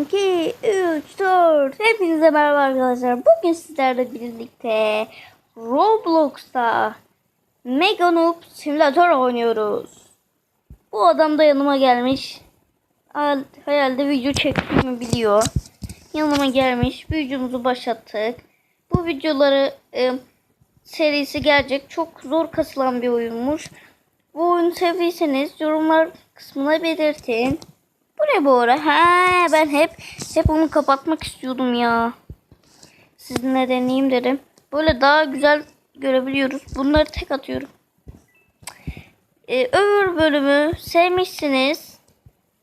2, 3, 4. Hepinize merhaba arkadaşlar. Bugün sizlerle birlikte Roblox'ta Mega Noob Simulator oynuyoruz. Bu adam da yanıma gelmiş. Herhalde video çektiğimi biliyor. Yanıma gelmiş. Videomuzu başlattık. Bu videoları e, serisi gelecek. Çok zor kasılan bir oyunmuş. Bu oyunu sevdiyseniz yorumlar kısmına belirtin. Ne bu ara? He ben hep hep onu kapatmak istiyordum ya. Sizinle deneyeyim dedim. Böyle daha güzel görebiliyoruz. Bunları tek atıyorum. Ee, öbür bölümü sevmişsiniz.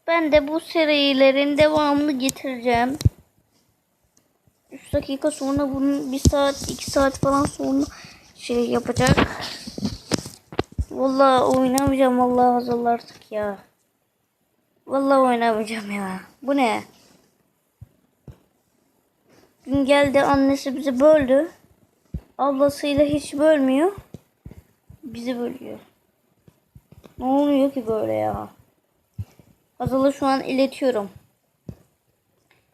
Ben de bu serilerin devamını getireceğim. 3 dakika sonra bunun 1 saat 2 saat falan sonra şey yapacak. Vallahi oynamayacağım vallahi hazırlar artık ya. Vallahi oynamayacağım ya. Bu ne? Gün geldi annesi bizi böldü. Ablasıyla hiç bölmüyor. Bizi bölüyor. Ne oluyor ki böyle ya? Hazal'ı şu an iletiyorum.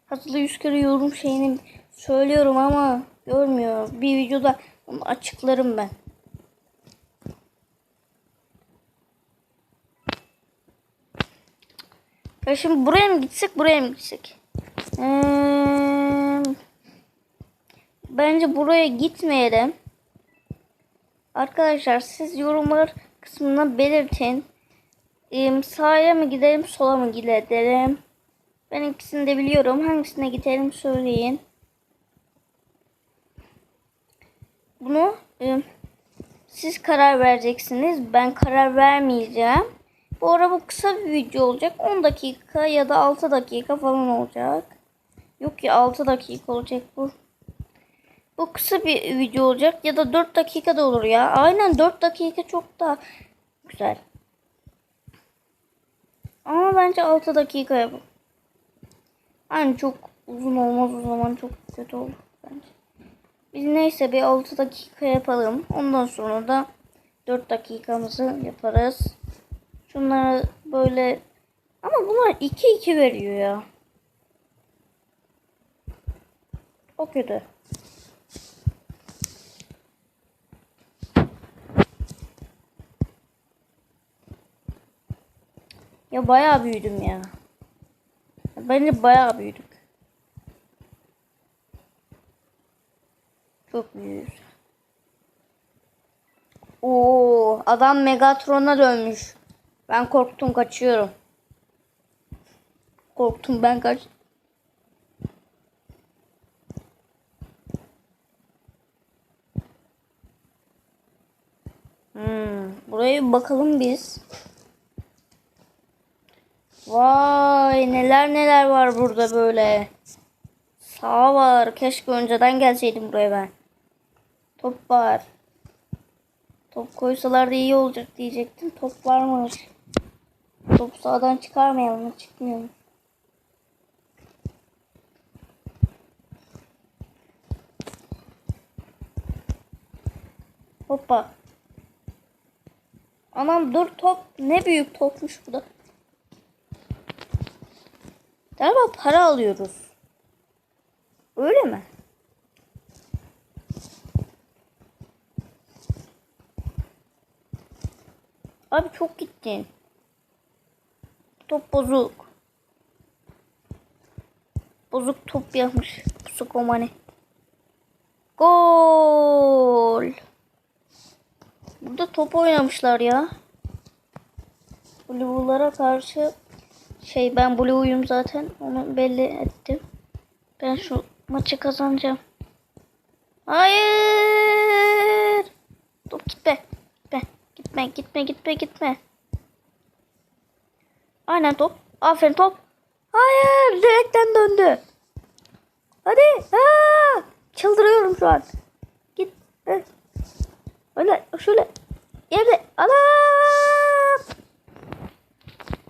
Hazal'ı yüz kere yorum şeyini söylüyorum ama görmüyor. Bir videoda onu açıklarım ben. Ya şimdi buraya mı gitsek buraya mı gitsek? Ee, bence buraya gitmeyelim. Arkadaşlar siz yorumlar kısmına belirtin. Ee, sağa mı gidelim sola mı gidelim? Ben ikisini de biliyorum. Hangisine gidelim söyleyin. Bunu e, siz karar vereceksiniz. Ben karar vermeyeceğim. Bu ara bu kısa bir video olacak. 10 dakika ya da 6 dakika falan olacak. Yok ya 6 dakika olacak bu. Bu kısa bir video olacak ya da 4 dakika da olur ya. Aynen 4 dakika çok daha güzel. Ama bence 6 dakika yapalım. Yani çok uzun olmaz o zaman çok kötü olur bence. Biz neyse bir 6 dakika yapalım. Ondan sonra da 4 dakikamızı yaparız. Şunları böyle ama bunlar 2-2 veriyor ya. O kötü. Ya bayağı büyüdüm ya. Bence bayağı büyüdük. Çok büyüğüz. Oo, adam Megatron'a dönmüş. Ben korktum kaçıyorum. Korktum ben kaç. Hmm, buraya bir bakalım biz. Vay neler neler var burada böyle. Sağ var. Keşke önceden gelseydim buraya ben. Top var. Top koysalar da iyi olacak diyecektim. Top varmış. Top sağdan çıkarmayalım. Çıkmıyor. Hoppa. Anam dur top. Ne büyük topmuş bu da. Galiba para alıyoruz. Öyle mi? Abi çok gittin. Top bozuk. Bozuk top yapmış. Sukomani. Gol. Burada top oynamışlar ya. Blue'lara karşı şey ben Blue'yum zaten. Onu belli ettim. Ben şu maçı kazanacağım. Hayır. Top gitme. Gitme. Gitme gitme gitme gitme. Aynen top. Aferin top. Hayır direkten döndü. Hadi. Aa, çıldırıyorum şu an. Git. Öyle şöyle. Yerde. Anam.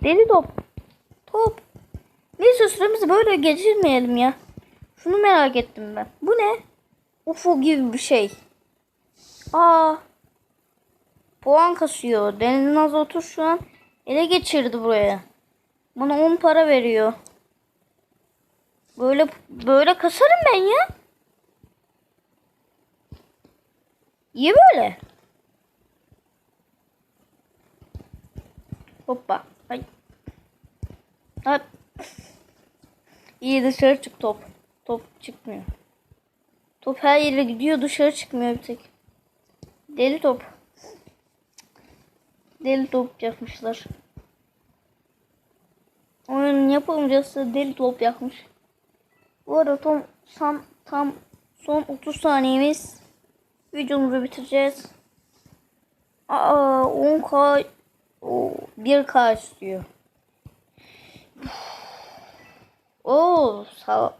Deli top. Top. Neyse süremizi böyle geçirmeyelim ya. Şunu merak ettim ben. Bu ne? UFO gibi bir şey. Aa. Puan kasıyor. Denizin azotu şu an ele geçirdi buraya. Bana 10 para veriyor. Böyle böyle kasarım ben ya. İyi böyle. Hoppa. Ay. Hop. İyi dışarı çık top. Top çıkmıyor. Top her yere gidiyor dışarı çıkmıyor bir tek. Deli top. Deli top yapmışlar. Oyunun yapımcısı deli top yapmış. Bu arada tam, tam, tam son 30 saniyemiz. Videomuzu bitireceğiz. Aa 10k o 1k istiyor. Oo sal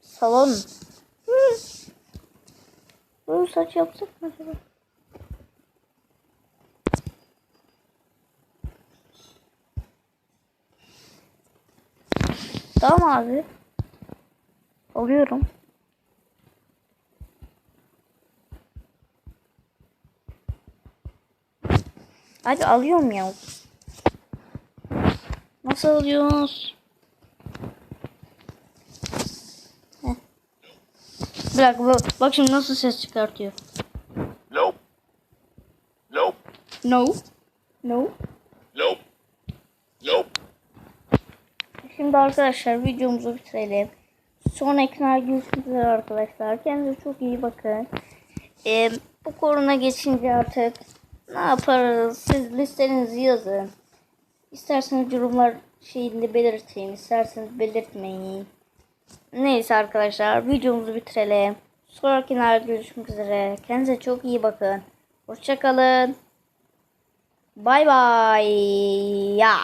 salon. Hı. Böyle saç yapsak mı acaba? Tamam abi. Alıyorum. Hadi alıyorum ya. Nasıl alıyoruz? Heh. Dakika bak, bak şimdi nasıl ses çıkartıyor. Nope. Nope. No. No. Şimdi arkadaşlar videomuzu bitirelim. Sonrakine görüşmek üzere arkadaşlar. Kendinize çok iyi bakın. Ee, bu korona geçince artık ne yaparız? Siz listenizi yazın. İsterseniz yorumlar şeyinde belirtin. isterseniz belirtmeyin. Neyse arkadaşlar videomuzu bitirelim. Sonrakine görüşmek üzere. Kendinize çok iyi bakın. Hoşçakalın. Bay bay. Ya.